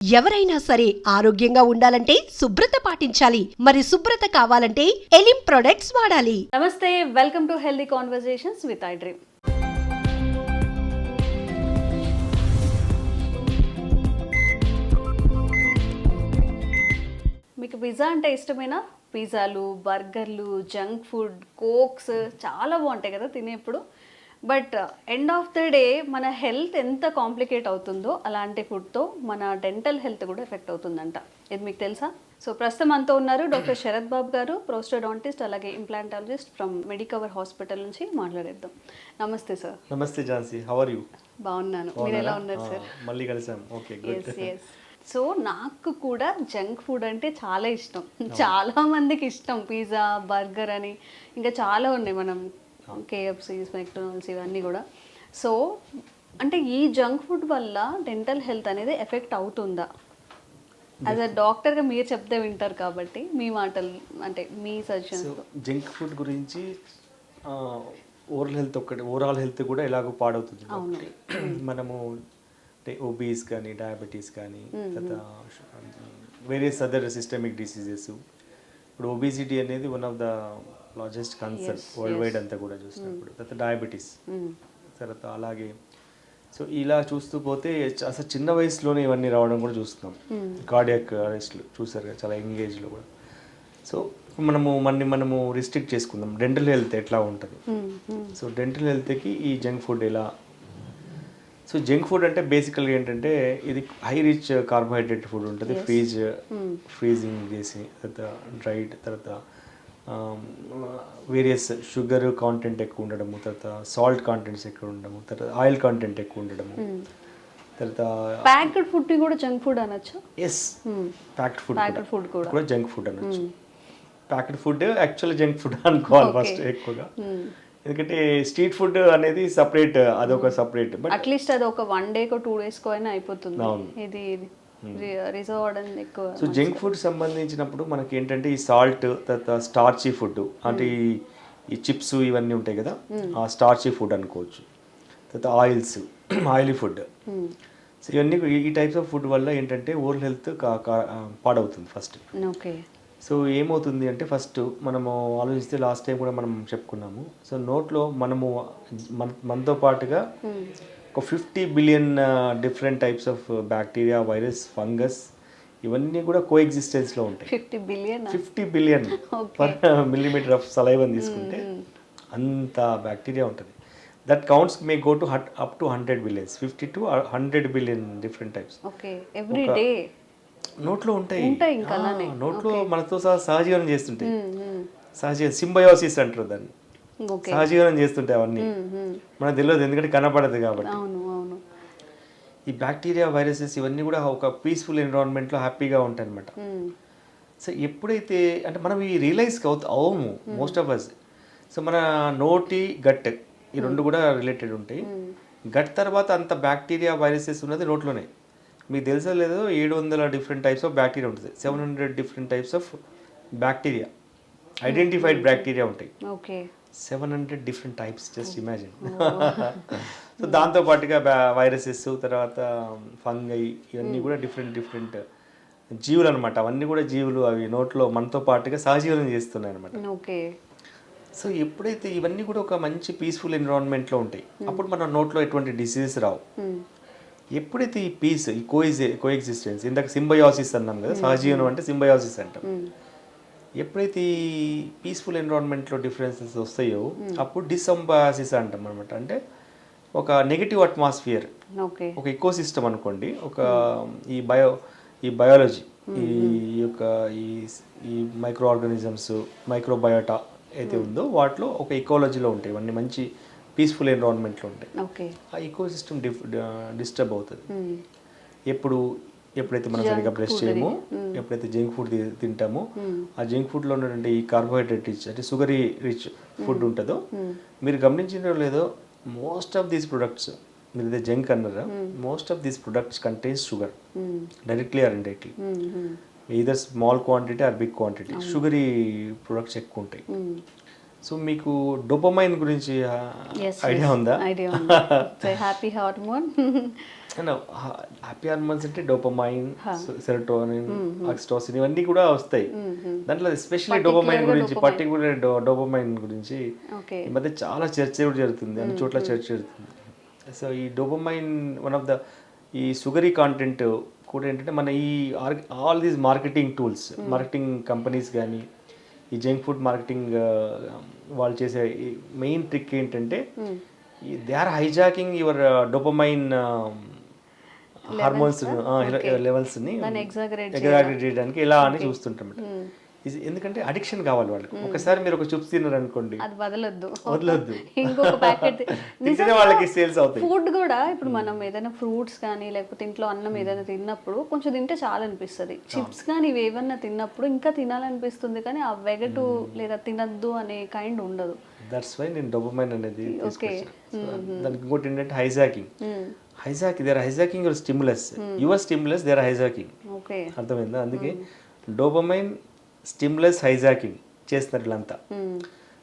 ఎవరైనా సరే ఆరోగ్యంగా ఉండాలంటే శుభ్రత పాటించాలి. మరి శుభ్రత కావాలంటే ఎలిం ప్రొడక్ట్స్ వాడాలి. నమస్తే welcome to healthy conversations with I Dream మీకు పిజ్జా అంటే ఇష్టమేనా? పిజ్జాలు బర్గర్లు జంక్ ఫుడ్ కోక్స్ చాలా బాగుంటాయి కదా తినేప్పుడు. But end of the day మన హెల్త్ ఎంత కాంప్లికేట్ అవుతుందో అలాంటి ఫుడ్తో మన డెంటల్ హెల్త్ కూడా ఎఫెక్ట్ అవుతుందంట. ఇది మీకు తెలుసా? సో ప్రస్తుతం మనతో ఉన్నారు డాక్టర్ శరత్ బాబు గారు ప్రోస్టోడాంటిస్ట్ అలాగే ఇంప్లాంటాలజిస్ట్ ఫ్రమ్ మెడికవర్ హాస్పిటల్ నుంచి మాట్లాడేద్దాం. నమస్తే సార్ నమస్తే ఝాన్సీ. హౌ ఆర్ యూ బాగున్నాను. మీరు ఎలా ఉన్నారు సార్ మళ్ళీ కలిసాం okay good yes yes so నాకు కూడా జంక్ ఫుడ్ అంటే చాలా ఇష్టం. చాలా మందికి ఇష్టం. పిజ్జా బర్గర్ అని. ఇంకా చాలా ఉన్నాయి మనం కేఎఫ్సి మెక్డొనాల్డ్స్ ఇవన్నీ కూడా. సో అంటే ఈ జంక్ ఫుడ్ వల్ల డెంటల్ హెల్త్ అనేది ఎఫెక్ట్ అవుతుందా? యాజ్ అ డాక్టర్గా మీరు చెప్తే వింటారు కాబట్టి మీ మాటలు అంటే మీ సజెషన్స్ సో జంక్ ఫుడ్ గురించి ఓరల్ హెల్త్ ఒక్కటి ఓవరాల్ హెల్త్ కూడా ఎలాగో పాడవుతుంది కాబట్టి. మనము అంటే ఒబీస్ కానీ డయాబెటీస్ కానీ వేరియస్ అదర్ సిస్టమిక్ డిసీజెస్ ఇప్పుడు ఒబిసిటీ అనేది one of the largest concern world wide అంతా కూడా చూసినప్పుడు. తర్వాత డయాబెటీస్. తర్వాత అలాగే సో ఇలా చూస్తూ పోతే అసలు చిన్న వయసులోనే ఇవన్నీ రావడం కూడా చూస్తున్నాం. కార్డియాక్ అరెస్ట్లు చూసారు కదా చాలా యంగ్ ఏజ్లో కూడా. సో మనము మనని మనము రిస్ట్రిక్ట్ చేసుకుందాం. డెంటల్ హెల్త్ ఎట్లా ఉంటుంది? సో డెంటల్ హెల్త్కి ఈ జంక్ ఫుడ్ ఎలా? సో జంక్ ఫుడ్ అంటే బేసికల్గా ఏంటంటే ఇది హై రిచ్ కార్బోహైడ్రేట్ ఫుడ్ ఉంటుంది. ఫ్రీజ్ ఫ్రీజింగ్ చేసి తర్వాత డ్రైడ్ తర్వాత వేరియస్ షుగర్ కాంటెంట్ ఎక్కువ ఉండడము తర్వాత సాల్ట్ కాంటెంట్స్ ఎక్కువ ఉండడము తర్వాత ఆయిల్ కాంటెంట్ ఎక్కువ ఉండడము తర్వాత ప్యాక్డ్ ఫుడ్ కూడా జంక్ ఫుడ్ అనొచ్చు? Yes packed food packed food కూడా. జంక్ ఫుడ్ అనొచ్చు. Packed food actual junk food అనుకోవాలి ఫస్ట్ ఎక్కువగా. ఎందుకంటే స్ట్రీట్ ఫుడ్ అనేది సపరేట్ అదొక సపరేట్ బట్ అట్లీస్ట్ అది ఒక వన్ డేకో టూ డేస్కో అయినా అయిపోతుంది. ఇది. ఎక్కువ సో జంక్ ఫుడ్ సంబంధించినప్పుడు మనకి ఏంటంటే ఈ సాల్ట్ తర్వాత స్టార్చీ ఫుడ్ అంటే ఈ ఈ చిప్స్ ఇవన్నీ ఉంటాయి కదా? ఆ స్టార్చీ ఫుడ్ అనుకోవచ్చు. తర్వాత ఆయిల్స్ ఆయిలీ ఫుడ్ సో ఇవన్నీ ఈ- టైప్స్ ఆఫ్ ఫుడ్ వల్ల ఏంటంటే ఓరల్ హెల్త్ పాడవుతుంది ఫస్ట్ ఓకే. సో ఏమవుతుంది అంటే ఫస్ట్ మనము ఆలోచిస్తే లాస్ట్ టైం కూడా మనం చెప్పుకున్నాము. సో నోట్లో మనము మన మనతో పాటుగా ఒక fifty billion different types of bacteria virus fungus ఇవన్నీ కూడా కో ఎగ్జిస్టెన్స్లో ఉంటాయి. Fifty billion? Fifty billion. Per millimetre of సలైవన్ తీసుకుంటే అంత బ్యాక్టీరియా ఉంటుంది. That counts may go to up to hundred billions fifty to hundred billion different types okay. Every day? నోట్లో ఉంటాయి. నోట్లో మనతో సహా సహజీవనం చేస్తుంటాయి. సహజీవనం సింబయోసిస్ అంటారు దాన్ని. సహజీవనం చేస్తుంటాయి అవన్నీ. మనకు తెలియదు ఎందుకంటే కనపడదు కాబట్టి. ఈ బ్యాక్టీరియా వైరసెస్ ఇవన్నీ కూడా ఒక పీస్ఫుల్ ఎన్విరాన్మెంట్లో హ్యాపీగా ఉంటాయి అనమాట. సో ఎప్పుడైతే అంటే మనం ఈ రియలైజ్ అవము మోస్ట్ ఆఫ్ అస్ సో మన నోటి గట్ ఈ రెండు కూడా రిలేటెడ్ ఉంటాయి. గట్ తర్వాత అంత బ్యాక్టీరియా వైరసెస్ ఉన్నది నోట్లోనే. మీకు తెలుసో లేదో ఏడు వందల డిఫరెంట్ టైప్స్ ఆఫ్ బ్యాక్టీరియా ఉంటుంది seven hundred different types of bacteria identified bacteria ఉంటాయి. Okay. Seven hundred different types just imagine so దాంతో పాటుగా వైరసెస్ తర్వాత ఫంగై ఇవన్నీ కూడా డిఫరెంట్ డిఫరెంట్ జీవులు అనమాట అవన్నీ కూడా జీవులు అవి నోట్లో మనతో పాటుగా సహజీవనం చేస్తున్నాయి అనమాట ఓకే. సో ఎప్పుడైతే ఇవన్నీ కూడా ఒక మంచి పీస్ఫుల్ ఎన్విరాన్మెంట్లో ఉంటాయి అప్పుడు మన నోట్లో ఎటువంటి డిసీజెస్ రావు. ఎప్పుడైతే ఈ పీస్ ఈ కోయిజ్ కోఎగ్జిస్టెన్స్ ఇందాక సింబయాసిస్ అన్నాం కదా సహజీవనం అంటే సింబయాసిస్ అంటాం. ఎప్పుడైతే ఈ పీస్ఫుల్ ఎన్విరాన్మెంట్లో డిఫరెన్సెస్ వస్తాయో అప్పుడు డిసంబయాసిస్ అంటాం అనమాట అంటే ఒక నెగిటివ్ అట్మాస్ఫియర్ ఓకే. ఒక ఎకో సిస్టమ్ అనుకోండి ఒక ఈ బయో ఈ బయాలజీ ఈ యొక్క ఈ ఈ మైక్రో ఆర్గానిజమ్స్ మైక్రోబయోటా అయితే ఉందో వాటిలో ఒక ఎకాలజీలో ఉంటాయి. ఇవన్నీ మంచి పీస్ఫుల్ ఎన్విరాన్మెంట్లో ఉంటాయి. ఓకే. ఆ ఈకో సిస్టమ్ డిస్టర్బ్ అవుతుంది. ఎప్పుడు ఎప్పుడైతే మనం సరిగ్గా బ్రష్ చేయమో ఎప్పుడైతే జంక్ ఫుడ్ తింటామో ఆ జంక్ ఫుడ్లో ఉన్నటువంటి ఈ కార్బోహైడ్రేట్ రిచ్ అంటే షుగరీ రిచ్ ఫుడ్ ఉంటుందో మీరు గమనించినో లేదో మోస్ట్ ఆఫ్ దీస్ ప్రొడక్ట్స్ మీరు ఇదే జంక్ అన్నారా most of these products contains sugar directly or indirectly either small quantity or big quantity sugary products ఎక్కువ ఉంటాయి. సో మీకు డోపమైన్ గురించి ఐడియా ఉందా? Idea happy hormone happy hormones అంటే డోపమైన్ సెరటోనిన్ ఆక్సిటోసిన్ ఇవన్నీ కూడా వస్తాయి. దాంట్లో ఎస్పెషల్లీ డోపమైన్ గురించి పర్టికులర్ డోపమైన్ గురించి ఈ మధ్య చాలా చర్చ కూడా జరుగుతుంది అన్ని చోట్ల చర్చ జరుగుతుంది. సో ఈ డోపమైన్ వన్ ఆఫ్ ద ఈ సుగరీ కాంటెంట్ కూడా ఏంటంటే మన ఈ all these marketing tools marketing companies కానీ ఈ జంక్ ఫుడ్ మార్కెటింగ్ వాళ్ళు చేసే మెయిన్ ట్రిక్ ఏంటంటే they are hijacking your dopamine hormones levels exaggerate చేయడానికి ఎలా అని చూస్తుంటాం ఇది ఎందుకంటే అడిక్షన్ కావాలి వాళ్ళకి. ఒకసారి మీరు ఒక చిప్స్ తిన్నారు అనుకోండి అది వదలొద్దు. వదలొద్దు. ఇంకొక ప్యాకెట్ వాళ్ళకి సేల్స్ అవుతాయి. ఫుడ్ కూడా ఇప్పుడు మనం ఏదైనా ఫ్రూట్స్ కానీ లేకపోతే ఇంట్లో అన్నం ఏదైనా తిన్నప్పుడు కొంచెం తింటే చాలా అనిపిస్తుంది చిప్స్ కానీ ఇవి ఏమన్నా తిన్నప్పుడు ఇంకా తినాలనిపిస్తుంది కానీ ఆ వెగటు లేదా తినద్దు అనే కైండ్ ఉండదు. దట్స్ వై నేను డొపమైన్ అనేది So, దానికి ఇంకోటి ఏంటంటే hijacking hijack they are hijacking your stimulus your stimulus they are hijacking okay అర్థమైందా? అందుకే డోపమైన్ స్టిమ్యులస్ హైజాకింగ్ చేస్తున్నారు వీళ్ళంతా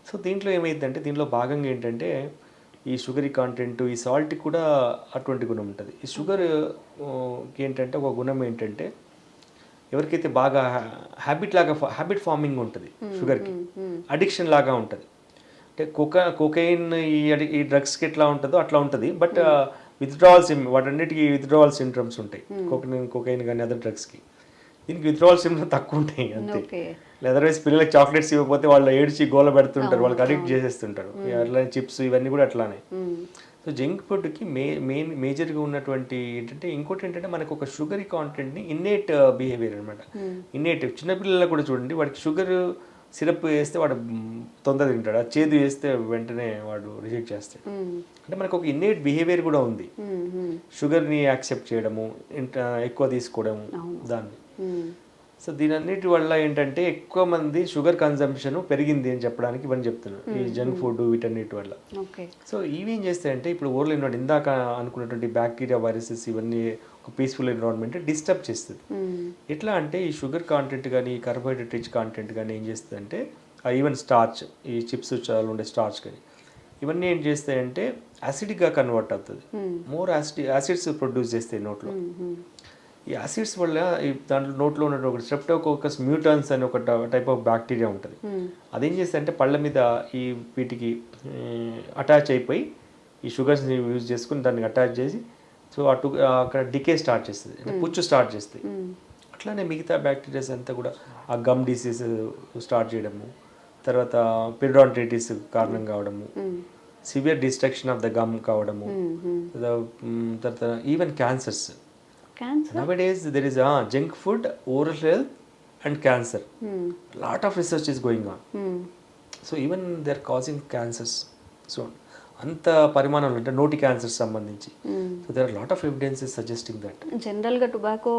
సో దీంట్లో ఏమైందంటే దీంట్లో భాగంగా ఏంటంటే ఈ షుగరీ కాంటెంట్ ఈ సాల్ట్ కూడా అటువంటి గుణం ఉంటుంది. ఈ షుగర్ ఏంటంటే ఒక గుణం ఏంటంటే ఎవరికైతే బాగా హ్యాబిట్ లాగా హ్యాబిట్ ఫార్మింగ్ ఉంటుంది షుగర్కి అడిక్షన్ లాగా ఉంటుంది. అంటే కోకా కోకైన్ ఈ ఈ డ్రగ్స్కి ఎట్లా ఉంటుందో అట్లా ఉంటుంది. బట్ విత్డ్రావల్ సిమ్ వాటన్నిటికీ విత్డ్రావల్ సిండ్రమ్స్ ఉంటాయి. కోకైన్ కోకైన్ కానీ అదర్ డ్రగ్స్కి దీనికి విత్డ్రావల్ సిమ్టమ్స్ తక్కువ ఉంటాయి అంతే. అదర్వైజ్ పిల్లలకి చాక్లెట్స్ ఇవ్వకపోతే వాళ్ళు ఏడ్చి గోల పెడుతుంటారు వాళ్ళకి అడిక్ట్ చేసేస్తుంటారు. అట్లానే చిప్స్ ఇవన్నీ కూడా అట్లానే. సో జంక్ ఫుడ్కి మే మెయిన్ మేజర్గా ఉన్నటువంటి ఏంటంటే ఇంకోటి ఏంటంటే మనకు ఒక షుగరీ కాంటెంట్ని ఇన్నేట్ బిహేవియర్ అనమాట ఇన్నేట్ చిన్నపిల్లలకు కూడా చూడండి వాడికి షుగర్ సిరప్ వేస్తే వాడు తొందర తింటాడు ఆ చేదు వేస్తే వెంటనే వాడు రిజెక్ట్ చేస్తాడు. అంటే మనకు ఒక ఇన్నేట్ బిహేవియర్ కూడా ఉంది. షుగర్ని యాక్సెప్ట్ చేయడము ఎక్కువ తీసుకోవడము దాన్ని. సో దీని అన్నిటి వల్ల ఏంటంటే ఎక్కువ మంది షుగర్ కన్సంప్షన్ పెరిగింది అని చెప్పడానికి ఇవన్నీ చెప్తున్నాను ఈ జంక్ ఫుడ్ వీటన్నిటి వల్ల. సో ఇవి ఏం చేస్తాయంటే ఇప్పుడు ఓర్లో ఇందాక అనుకున్నటువంటి బ్యాక్టీరియా వైరసెస్ ఇవన్నీ ఒక పీస్ఫుల్ ఎన్విరాన్మెంట్ డిస్టర్బ్ చేస్తుంది. ఎట్లా అంటే ఈ షుగర్ కాంటెంట్ కానీ కార్బోహైడ్రేట్ రిచ్ కాంటెంట్ కానీ ఏం చేస్తుందంటే ఈవెన్ స్టార్చ్ ఈ చిప్స్ చాలా ఉండే స్టార్చ్ కానీ ఇవన్నీ ఏం చేస్తాయంటే యాసిడ్గా కన్వర్ట్ అవుతుంది. మోర్ యాసిడ్ యాసిడ్స్ ప్రొడ్యూస్ చేస్తాయి నోట్లో. ఈ యాసిడ్స్ వల్ల ఈ దాంట్లో నోట్లో ఉన్న ఒక స్ట్రెప్టోకోకస్ మ్యూటన్స్ అని ఒక టైప్ ఆఫ్ బ్యాక్టీరియా ఉంటుంది. అదేం చేస్తే పళ్ళ మీద ఈ వీటికి అటాచ్ అయిపోయి ఈ షుగర్స్ని యూజ్ చేసుకుని దాన్ని అటాచ్ చేసి సో అటు అక్కడ డికే స్టార్ట్ చేస్తుంది. అంటే పుచ్చు స్టార్ట్ చేస్తాయి అట్లానే మిగతా బ్యాక్టీరియాస్ అంతా కూడా ఆ గమ్ డిసీజ్ స్టార్ట్ చేయడము తర్వాత పిరిడాంటైటిస్ కారణం కావడము severe destruction of the gum కావడము తర్వాత, even cancers. Cancer? Nowadays there is a junk food oral health and cancer lot of research is going on. so even they're causing cancers so అంత పరిమాణంలో అంటే నోటి cancer సంబంధించి. So there are lot of evidences suggesting that జనరల్గా tobacco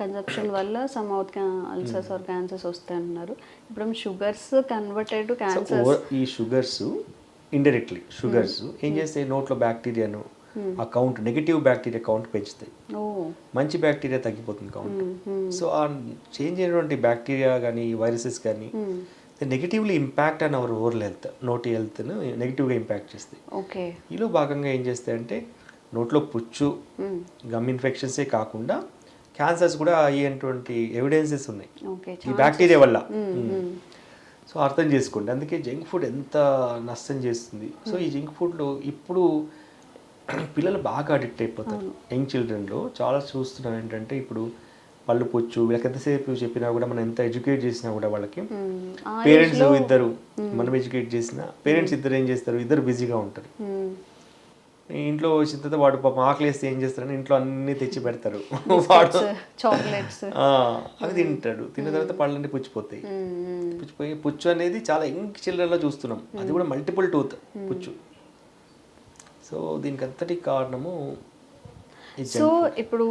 consumption వల్ల some out ulcers or cancers వస్తాయి అంటున్నారు ఇప్పుడు షుగర్స్ కన్వర్టెడ్ టు క్యాన్సర్ ఈ షుగర్స్ ఇండైరెక్ట్లీ షుగర్స్ ఏం చేస్తాయి? నోట్లో బ్యాక్టీరియాను ఆ కౌంట్ నెగిటివ్ బ్యాక్టీరియా కౌంట్ పెంచుతాయి. మంచి బ్యాక్టీరియా తగ్గిపోతుంది కౌంట్ సో ఆ చేంజ్ అయినటువంటి బ్యాక్టీరియా కానీ వైరసెస్ కానీ negatively impact on our oral health నోటి హెల్త్ను నెగిటివ్గా ఇంపాక్ట్ చేస్తాయి. ఓకే. ఈలో భాగంగా ఏం చేస్తాయంటే నోట్లో పుచ్చు గమ్ ఇన్ఫెక్షన్సే కాకుండా క్యాన్సర్స్ కూడా అయ్యేటువంటి ఎవిడెన్సెస్ ఉన్నాయి. ఓకే ఈ బ్యాక్టీరియా వల్ల. సో అర్థం చేసుకోండి. అందుకే జంక్ ఫుడ్ ఎంత నష్టం చేస్తుంది. సో ఈ జంక్ ఫుడ్లో ఇప్పుడు పిల్లలు బాగా అడిక్ట్ అయిపోతారు. యంగ్ చిల్డ్రన్లో చాలా చూస్తున్నాం ఏంటంటే ఇప్పుడు పళ్ళు పొచ్చు వీళ్ళకి ఎంతసేపు చెప్పినా కూడా మనం ఎంత ఎడ్యుకేట్ చేసినా కూడా వాళ్ళకి పేరెంట్స్ ఇద్దరు మనం ఎడ్యుకేట్ చేసినా పేరెంట్స్ ఇద్దరు ఏం చేస్తారు? ఇద్దరు బిజీగా ఉంటారు. ఇంట్లో వచ్చిన తర్వాత వాడు పాపం ఆకలి వేస్తే ఏం చేస్తారని ఇంట్లో అన్ని తెచ్చి పెడతారు. వాడు చాక్లెట్స్. అవి తింటాడు. తిన్న తర్వాత పళ్ళన్నీ పుచ్చిపోతాయి. పుచ్చిపోయి పుచ్చు అనేది చాలా యంగ్ చిల్డ్రన్లో చూస్తున్నాం. అది కూడా మల్టిపుల్ టూత్ పుచ్చు. సో దీనికి అంతటి కారణము సో ఇప్పుడు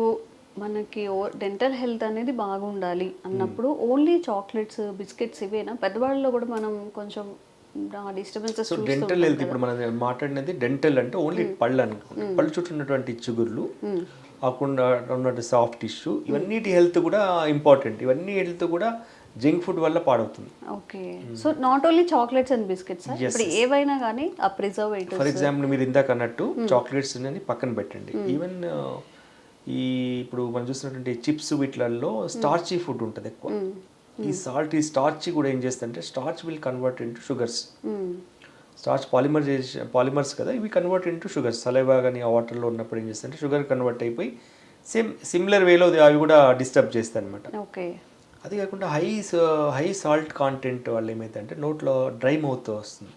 మనకి డెంటల్ హెల్త్ అనేది బాగుండాలి అన్నప్పుడు ఓన్లీ చాక్లెట్స్ బిస్కెట్స్ ఇవేనా? పెద్దవాళ్ళలో కూడా మనం కొంచెం డిస్టర్బెన్సెస్ సో డెంటల్ హెల్త్ ఇప్పుడు మనం మాట్లాడినది డెంటల్ అంటే ఓన్లీ పళ్ళు అనుకోండి పళ్ళు చుట్టూ ఉన్నటువంటి చిగుర్లు కాకుండా ఉన్నటువంటి సాఫ్ట్ టిష్యూ ఇవన్నిటి హెల్త్ కూడా ఇంపార్టెంట్ ఇవన్నీ హెల్త్ కూడా జంక్ ఫుడ్ వల్ల పాడవుతుంది. Okay. So not only chocolates and biscuits Hmm. ఇప్పుడు. ఏవైనా కానీ ఆ ఫర్ ప్రిజర్వేటివ్స్ ఎగ్జాంపుల్ మీరు ఇందాక అన్నట్టు చాక్లెట్స్ పక్కన పెట్టండి. ఈవెన్ ఈ ఇప్పుడు మనం చూసినటువంటి చిప్స్ వీటిలలో స్టార్చీ ఫుడ్ ఉంటుంది ఎక్కువ. ఈ సాల్ట్ ఈ స్టార్చ్ కూడా ఏం చేస్తుందంటే starch will convert into sugars starch polymer polymers కదా ఇవి కన్వర్ట్ ఇంటూ షుగర్స్ సలైవా కానీ ఆ వాటర్లో ఉన్నప్పుడు ఏం చేస్తుంటే షుగర్ కన్వర్ట్ అయిపోయి సేమ్ సిమిలర్ వేలో అవి కూడా డిస్టర్బ్ చేస్తాయి అనమాట ఓకే అది కాకుండా హై హై సాల్ట్ కాంటెంట్ వాళ్ళు ఏమైతే అంటే నోట్లో డ్రై మౌత్ వస్తుంది.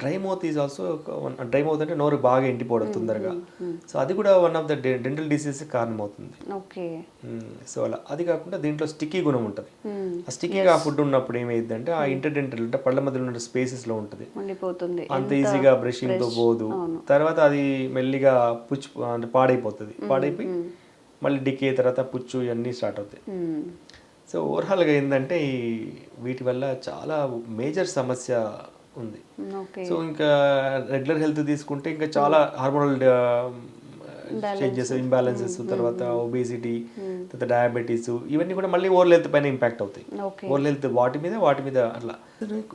Dry mouth is also dry mouth అంటే నోరు బాగా ఎండిపోవడం తొందరగా. సో అది కూడా one of the dental disease కారణం అవుతుంది ఓకే సో అలా అది కాకుండా దీంట్లో స్టిక్కీ గుణం ఉంటుంది. ఆ స్టిక్కీగా ఆ ఫుడ్ ఉన్నప్పుడు ఏమైందంటే ఆ ఇంటర్డెంటల్ అంటే పళ్ళ మధ్యలో ఉన్న స్పేసెస్లో ఉంటుంది. ఉండిపోతుంది. అంత ఈజీగా బ్రషింగ్తో పోదు. తర్వాత అది మెల్లిగా పుచ్చు అంటే పాడైపోతుంది. పాడైపోయి మళ్ళీ డికే తర్వాత పుచ్చు ఇవన్నీ స్టార్ట్ అవుతాయి. సో ఓవరాల్గా ఏంటంటే ఈ వీటి వల్ల చాలా మేజర్ సమస్య ఉంది. సో ఇంకా రెగ్యులర్ హెల్త్ తీసుకుంటే ఇంకా చాలా హార్మోనల్ చేంజెస్ ఇంబ్యాలెన్సెస్ తర్వాత ఒబేసిటీ తర్వాత డయాబెటీస్ ఇవన్నీ కూడా మళ్ళీ ఓవర్ హెల్త్ పైన ఇంపాక్ట్ అవుతాయి. ఓవర్ హెల్త్ వాటి మీద వాటి మీద అట్లా.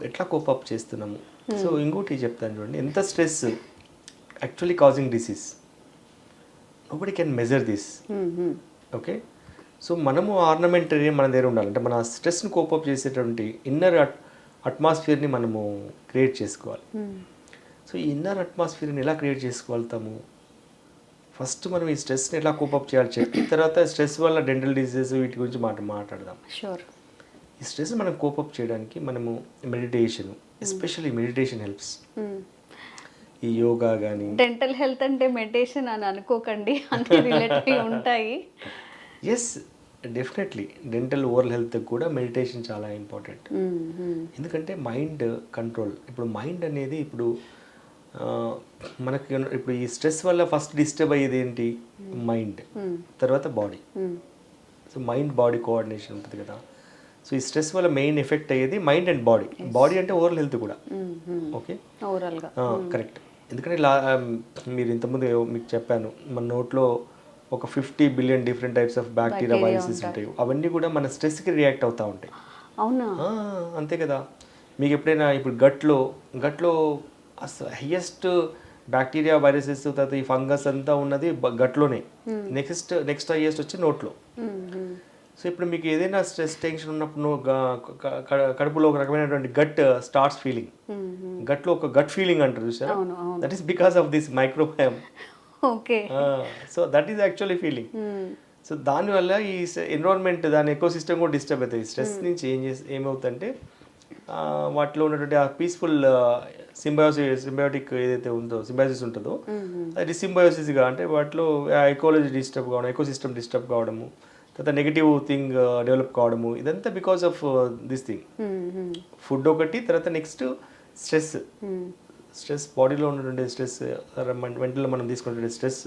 ఎట్లా కోపప్ చేస్తున్నాము? సో ఇంకోటి చెప్తాను చూడండి. ఎంత stress actually causing disease? Nobody can measure this. Okay so మనము ఆర్నమెంటరీ మన దగ్గర ఉండాలి. అంటే మన స్ట్రెస్ని కోపప్ చేసేటువంటి ఇన్నర్ అట్మాస్ఫియర్ని మనము క్రియేట్ చేసుకోవాలి. మ్మ్. సో ఈ ఇన్నర్ అట్మాస్ఫియర్ని ఎలా క్రియేట్ చేసుకోగలుగుతాము? ఫస్ట్ మనం ఈ స్ట్రెస్ని ఎలా కోపప్ చేయాలి? చెప్పి తర్వాత స్ట్రెస్ వల్ల డెంటల్ డిసీజెస్ వీటి గురించి మాట మాట్లాడదాం. షూర్ ఈ స్ట్రెస్ మనం కోపప్ చేయడానికి మనము మెడిటేషన్ ఎస్పెషల్లీ మెడిటేషన్ హెల్ప్స్. ఈ యోగా కానీ డెంటల్ హెల్త్ అంటే మెడిటేషన్ అని అనుకోకండి. అన్ని ఉంటాయి. Yes definitely dental oral health కూడా మెడిటేషన్ చాలా ఇంపార్టెంట్. మ్మ్. ఎందుకంటే మైండ్ కంట్రోల్ ఇప్పుడు మైండ్ అనేది ఇప్పుడు మనకి ఇప్పుడు ఈ స్ట్రెస్ వల్ల ఫస్ట్ డిస్టర్బ్ అయ్యేది ఏంటి? మైండ్ తర్వాత body. So mind body coordination ఉంటుంది కదా. సో ఈ స్ట్రెస్ వల్ల మెయిన్ ఎఫెక్ట్ అయ్యేది మైండ్ అండ్ బాడీ బాడీ అంటే ఓవరాల్ హెల్త్ కూడా. ఓకే ఓవరాల్గా కరెక్ట్ ఎందుకంటే లా మీరు ఇంతకుముందు మీకు చెప్పాను మన నోట్లో ఒక fifty billion different types of bacteria viruses ఉంటాయి. అవన్నీ కూడా మన స్ట్రెస్కి రియాక్ట్ అవుతూ ఉంటాయి. అవునా? అంతే కదా. మీకు ఎప్పుడైనా ఇప్పుడు గట్లో గట్లో హైయెస్ట్ బ్యాక్టీరియా వైరసెస్ తర్వాత ఈ ఫంగస్ అంతా ఉన్నది గట్లోనే. నెక్స్ట్ నెక్స్ట్ హైయెస్ట్ వచ్చి నోట్లో. సో ఇప్పుడు మీకు ఏదైనా స్ట్రెస్ టెన్షన్ ఉన్నప్పుడు కడుపులో ఒక రకమైనటువంటి గట్ స్టార్ట్స్ ఫీలింగ్. గట్లో ఒక గట్ ఫీలింగ్ అంటారు చూసారా. That is because of this microbiome okay. So that is actually feeling. So దానివల్ల ఈ ఎన్విరాన్మెంట్ దాని ఎకో సిస్టమ్ కూడా డిస్టర్బ్ అవుతుంది. స్ట్రెస్ నుంచి ఏం చేసి ఏమవుతుందంటే వాటిలో ఉన్నటువంటి ఆ పీస్ఫుల్ సింబయోసి సింబయోటిక్ ఏదైతే ఉందో సింబయోసిస్ ఉంటుందో అది సింబయోసిస్గా అంటే వాటిలో ఎకాలజీ డిస్టర్బ్ కావడం ఎకో సిస్టమ్ డిస్టర్బ్ కావడము తర్వాత నెగిటివ్ థింగ్ డెవలప్ కావడము ఇదంతా because of this thing. Food ఒకటి తర్వాత నెక్స్ట్ స్ట్రెస్. స్ట్రెస్ బాడీలో ఉన్నటువంటి స్ట్రెస్ వెంటనే మనం తీసుకునే stress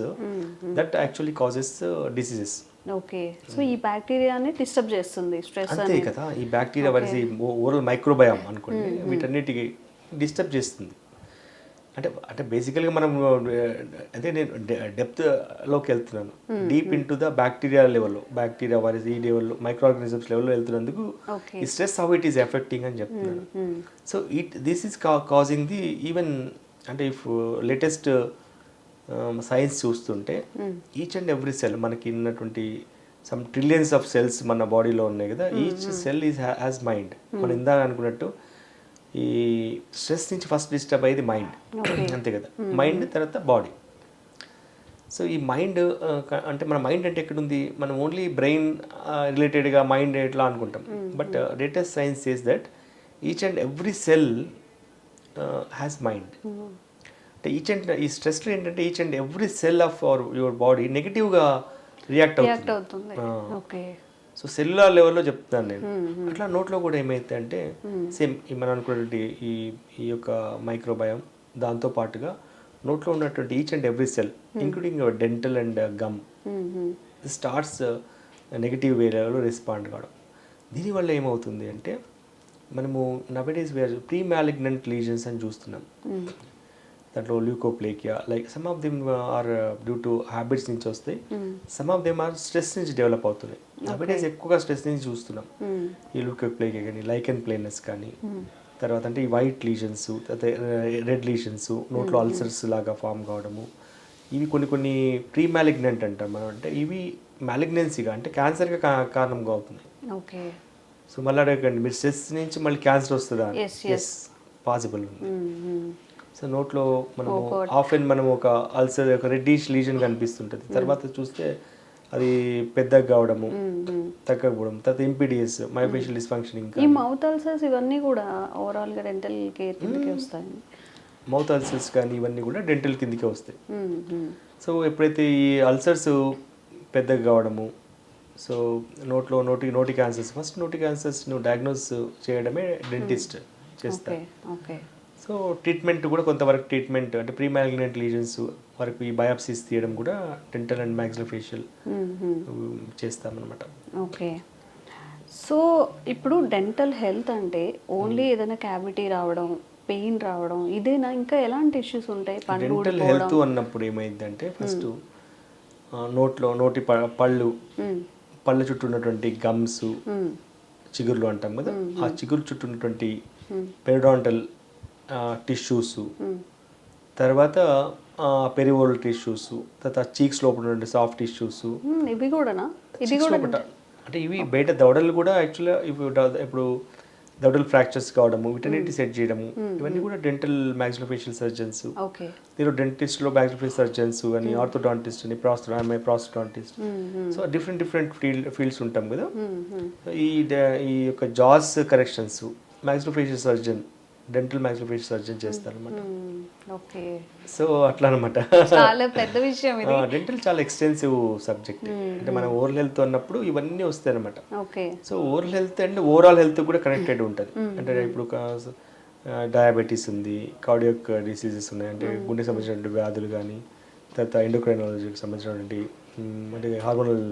that actually causes diseases okay so ఈ బ్యాక్టీరియాని డిస్టర్బ్ చేస్తుంది స్ట్రెస్ అంతే కదా. ఈ బ్యాక్టీరియా వైరస్ ఈ ఓరల్ మైక్రోబయామ్ అనుకోండి వీటన్నిటికి డిస్టర్బ్ చేస్తుంది. అంటే అంటే బేసికల్గా మనం అదే నేను డెప్త్లోకి వెళ్తున్నాను. Deep into the bacteria లెవెల్లో బ్యాక్టీరియా వైరస్ ఈ లెవెల్లో మైక్రో ఆర్గానిజమ్స్ లెవెల్లో వెళ్తున్నందుకు ఈ stress how it is affecting అని చెప్తున్నాను. So it this is causing the even అంటే ఇఫ్ లేటెస్ట్ సైన్స్ చూస్తుంటే ఈచ్ అండ్ ఎవ్రీ సెల్ మనకి ఉన్నటువంటి సమ్ ట్రిలియన్స్ ఆఫ్ సెల్స్ మన బాడీలో ఉన్నాయి కదా each cell is has mind మనం ఇందాక అనుకున్నట్టు ఈ స్ట్రెస్ నుంచి ఫస్ట్ డిస్టర్బ్ అయ్యేది మైండ్. అంతే కదా. మైండ్ తర్వాత బాడీ. సో ఈ మైండ్ అంటే మన మైండ్ అంటే ఎక్కడుంది? మనం ఓన్లీ బ్రెయిన్ రిలేటెడ్గా మైండ్ ఎట్లా అనుకుంటాం? But latest science says that each and every cell has mind. అంటే ఈచ్ అండ్ ఈ స్ట్రెస్లో ఏంటంటే each and every cell of our your body నెగిటివ్గా రియాక్ట్ అవుతుంది. అవుతుంది. ఓకే. సో సెల్యులార్ లెవెల్లో చెప్తాను నేను. అట్లా నోట్లో కూడా ఏమైతే అంటే సేమ్ మనం అనుకున్నటువంటి ఈ ఈ యొక్క మైక్రోబయం దాంతో పాటుగా నోట్లో ఉన్నటువంటి each and every cell including dental and gum starts negative వేరేలో respond కావడం. దీనివల్ల ఏమవుతుంది అంటే మనము nowadays where pre malignant lesions అని చూస్తున్నాం. దాంట్లో leukoplakia like some of them are due to habits నుంచి వస్తాయి. Some of them are stress నుంచి డెవలప్ అవుతున్నాయి. హ్యాబిటేస్ ఎక్కువగా స్ట్రెస్ నుంచి చూస్తున్నాం. ఈ ల్యూకోప్లేకియా కానీ లైకెన్ ప్లేనెస్ కానీ. తర్వాత అంటే ఈ వైట్ లీజన్స్ రెడ్ లీజన్స్ నోట్లో అల్సర్స్ లాగా ఫామ్ కావడము. ఇవి కొన్ని కొన్ని ప్రీ మ్యాలిగ్నెంట్ అంటాం మనం. అంటే ఇవి మ్యాలిగ్నెన్సీగా అంటే క్యాన్సర్గా కారణంగా అవుతున్నాయి ఓకే సో మళ్ళీ అడగండి మీరు స్ట్రెస్ నుంచి మళ్ళీ క్యాన్సర్ వస్తుందా? Yes. పాసిబుల్ ఉంది. సో నోట్లో మనము ఆఫెన్ మనం ఒక అల్సర్ ఒక రెడ్డిష్ లీజన్ కనిపిస్తుంటుంది. తర్వాత చూస్తే అది పెద్దగా కావడము తగ్గకపోవడం తర్వాత ఇంపీడియస్ మైఫేషియల్ డిస్ఫంక్షనింగ్ ఈ మౌత్ అల్సర్స్ ఇవన్నీ కూడా ఓవరాల్గా డెంటల్ కేర్ కిందకి వస్తాయి. మౌత్ అల్సర్స్ కానీ ఇవన్నీ కూడా డెంటల్ కిందికే వస్తాయి. సో ఎప్పుడైతే ఈ అల్సర్స్ పెద్దగా కావడము సో నోట్లో నోటి నోటి క్యాన్సర్స్ ఫస్ట్ నోటి క్యాన్సర్స్ నువ్వు డయాగ్నోస్ చేయడమే డెంటిస్ట్ చేస్తారు. ఓకే. సో ట్రీట్మెంట్ కూడా కొంతవరకు ట్రీట్మెంట్ అంటే ప్రీ మ్యాగ్నెంట్ లీజన్స్ వరకు ఈ బయాప్సీస్ తీయడం కూడా dental and maxillofacial hmm, hmm. చేస్తామన్నమాట. ఓకే. సో ఇప్పుడు డెంటల్ హెల్త్ అంటే ఓన్లీ ఏదైనా క్యావిటీ రావడం పెయిన్ రావడం ఇదేనా? ఇంకా ఎలాంటి ఇష్యూస్ ఉంటాయి డెంటల్ హెల్త్ అన్నప్పుడు ఏమైందంటే ఫస్ట్ నోట్లో నోటి పళ్ళు పళ్ళ చుట్టూ ఉన్నటువంటి గమ్స్ చిగుర్లు అంటాం కదా ఆ చిగురు చుట్టూ ఉన్నటువంటి పెరిడాంటల్ టిష్యూస్. తర్వాత పెరివోల్ టిష్యూస్ తర్వాత చీక్స్ లోపల ఉన్నటువంటి సాఫ్ట్ టిష్యూస్ ఇవి కూడానా? ఇది కూడా అంటే ఇవి బయట దవడలు కూడా యాక్చువల్గా ఇవి డ- ఇప్పుడు దవడలు ఫ్రాక్చర్స్ కావడము వీటన్నిటి సెట్ చేయడము ఇవన్నీ కూడా డెంటల్ మ్యాక్సిలోఫేషియల్ సర్జన్స్ ఓకే. దీనిలో డెంటిస్ట్లో మ్యాక్సిలోఫేషియల్ సర్జన్స్ అని ఆర్థోడాంటిస్ట్ అని ప్రాస్టో MI prosthodontist so different different field fields ఉంటాం కదా. ఈ ఈ యొక్క jaws corrections maxillofacial surgeon dental maxillofacial surgeon చేస్తారు అనమాట మ్మ్, ఓకే సో అట్లా అనమాట చాలా పెద్ద విషయం ఇది. డెంటల్ చాలా ఎక్స్టెన్సివ్ సబ్జెక్ట్ అంటే మనం ఓరల్ హెల్త్ అన్నప్పుడు ఇవన్నీ వస్తాయి అనమాట okay so oral health and overall health కూడా కనెక్టెడ్ ఉంటుంది. అంటే ఇప్పుడు డయాబెటీస్ ఉంది కార్డియక్ డిసీజెస్ ఉన్నాయి. అంటే గుండెకి సంబంధించినటువంటి వ్యాధులు కానీ తర్వాత ఎండోక్రైనాలజీకి సంబంధించినటువంటి అంటే హార్మోనల్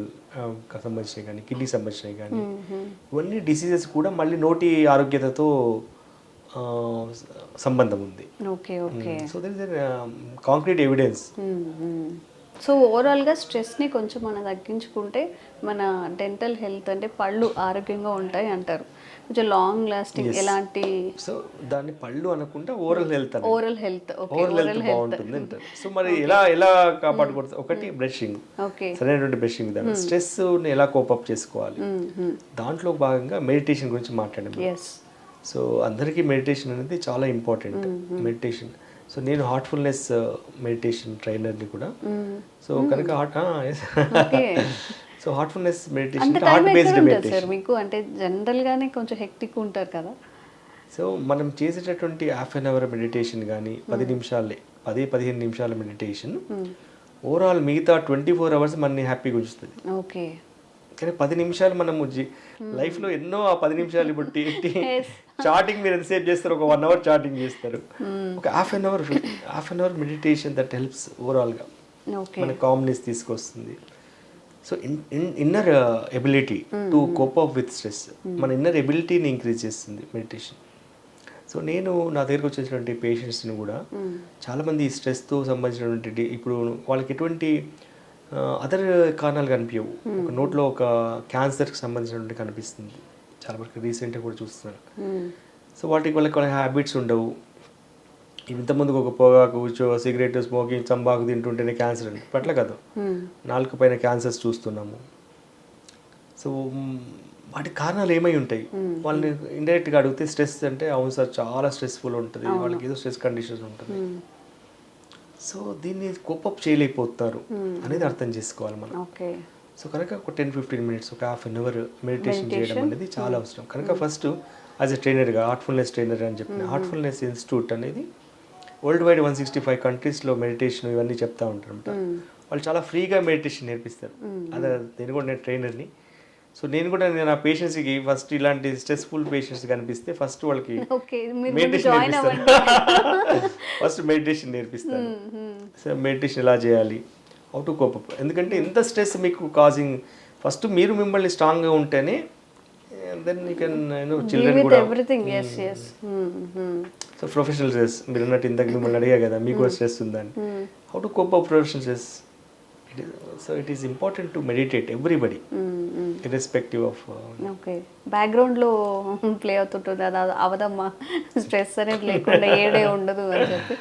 సంబంధించినవి కానీ కిడ్నీ సంబంధించినవి కానీ ఇవన్నీ డిసీజెస్ కూడా మళ్ళీ నోటి ఆరోగ్యతతో సంబంధం ఉంది. Okay okay. So there is concrete evidence so ఓవరాల్గా స్ట్రెస్ని కొంచెం మనం తగ్గించుకుంటే మన డెంటల్ హెల్త్ అంటే పళ్ళు ఆరోగ్యంగా ఉంటాయి అంటారు. కొంచెం లాంగ్ లాస్టింగ్ ఎలాంటి సో దాన్ని పళ్ళు అనకుండా oral health oral health oral health బాగుంటుంది అంటారు. సో మరి ఎలా ఎలా కాపాడుకోవచ్చు ఒకటి బ్రషింగ్ ఓకే సరైనటువంటి బ్రషింగ్ విధానం స్ట్రెస్ ఎలా కోపప్ చేసుకోవాలి? దాంట్లో భాగంగా మెడిటేషన్ గురించి మాట్లాడాము సో అందరికీ మెడిటేషన్ అనేది చాలా ఇంపార్టెంట్ మెడిటేషన్. సో నేను హార్ట్ఫుల్నెస్ మెడిటేషన్ ట్రైనర్ని కూడా. సో కనుక heart so heartfulness meditation heart based meditation sir మీకు? అంటే జనరల్ గానే కొంచెం హెక్టిక్ ఉంటారు కదా. సో మనం చేసేటటువంటి హాఫ్ అన్ అవర్ మెడిటేషన్ కానీ పది నిమిషాలే పది పదిహేను నిమిషాల మెడిటేషన్ ఓవరాల్ మిగతా ట్వంటీ ఫోర్ అవర్స్ మనని హ్యాపీగా ఉంచుతుంది. ఓకే. కానీ పది నిమిషాలు మనము లైఫ్లో ఎన్నో ఆ పది నిమిషాలు ఇప్పుడు చాటింగ్ మీరు ఎంతసేపు చేస్తారు? ఒక వన్ అవర్ చాటింగ్ చేస్తారు. ఒక half an hour half an hour meditation that helps ఓవరాల్గా. మన కామ్నెస్ తీసుకొస్తుంది. So inner ability to cope up with stress మన ఇన్నర్ ఎబిలిటీని ఇంక్రీజ్ చేస్తుంది మెడిటేషన్ సో నేను నా దగ్గరకు వచ్చేటువంటి పేషెంట్స్ని కూడా చాలామంది ఈ స్ట్రెస్తో సంబంధించినటువంటి ఇప్పుడు వాళ్ళకి ఎటువంటి అదర్ కారణాలు కనిపించవు. ఒక నోట్లో ఒక క్యాన్సర్కి సంబంధించినటువంటి కనిపిస్తుంది. చాలా వరకు రీసెంట్గా కూడా చూస్తున్నాను సో వాటికి వాళ్ళకి వాళ్ళ హ్యాబిట్స్ ఉండవు. ఇంతకుముందుకు ఒక పొగాకు కూర్చో సిగరెట్ స్మోకింగ్ చంబాకు తింటుంటేనే క్యాన్సర్ అని. పట్ల కాదు. నాలుగు పైన క్యాన్సర్స్ చూస్తున్నాము. సో వాటి కారణాలు ఏమై ఉంటాయి? వాళ్ళని ఇండైరెక్ట్గా అడిగితే స్ట్రెస్ అంటే అవును సార్ చాలా స్ట్రెస్ఫుల్ ఉంటుంది. వాళ్ళకి ఏదో స్ట్రెస్ కండిషన్స్ ఉంటుంది. సో దీన్ని కోపప్ చేయలేకపోతున్నారు అనేది అర్థం చేసుకోవాలి మనం. ఓకే సో కనుక ఒక టెన్ ఫిఫ్టీన్ మినిట్స్ ఒక హాఫ్ అన్ అవర్ మెడిటేషన్ చేయడం అనేది చాలా అవసరం. కనుక ఫస్ట్ యాజ్ ఎ ట్రైనర్గా హార్ట్ఫుల్నెస్ ట్రైనర్ అని చెప్పిన హార్ట్ఫుల్నెస్ ఇన్స్టిట్యూట్ అనేది world wide one sixty five కంట్రీస్లో మెడిటేషన్ ఇవన్నీ చెప్తా ఉంటారు వాళ్ళు చాలా ఫ్రీగా మెడిటేషన్ నేర్పిస్తారు. అదే నేను కూడా నేను ట్రైనర్ని సో నేను కూడా నేను ఆ పేషెంట్స్కి ఫస్ట్ ఇలాంటి స్ట్రెస్ఫుల్ పేషెంట్స్ కనిపిస్తే ఫస్ట్ వాళ్ళకి మెడిటేషన్ నేర్పిస్తాను. ఫస్ట్ మెడిటేషన్ నేర్పిస్తాను. సో మెడిటేషన్ ఎలా చేయాలి? హౌ టు కోప్ ఎందుకంటే ఎంత స్ట్రెస్ మీకు కాజింగ్ ఫస్ట్ మీరు మిమ్మల్ని స్ట్రాంగ్గా ఉంటేనే then you can you know children కూడా everything, yes, yes. Hmm. So professional stress మీరు అన్నట్టు ఇందాక మిమ్మల్ని అడిగా కదా మీకు. స్ట్రెస్ ఉందని. How to cope up professional stress so it is important to meditate everybody. Irrespective of okay బ్యాక్గ్రౌండ్లో ప్లే అవుతుంటుంది. అది అవదమ్మా. స్ట్రెస్ అనేది లేకుండా ఏడే ఉండదు అని చెప్పి.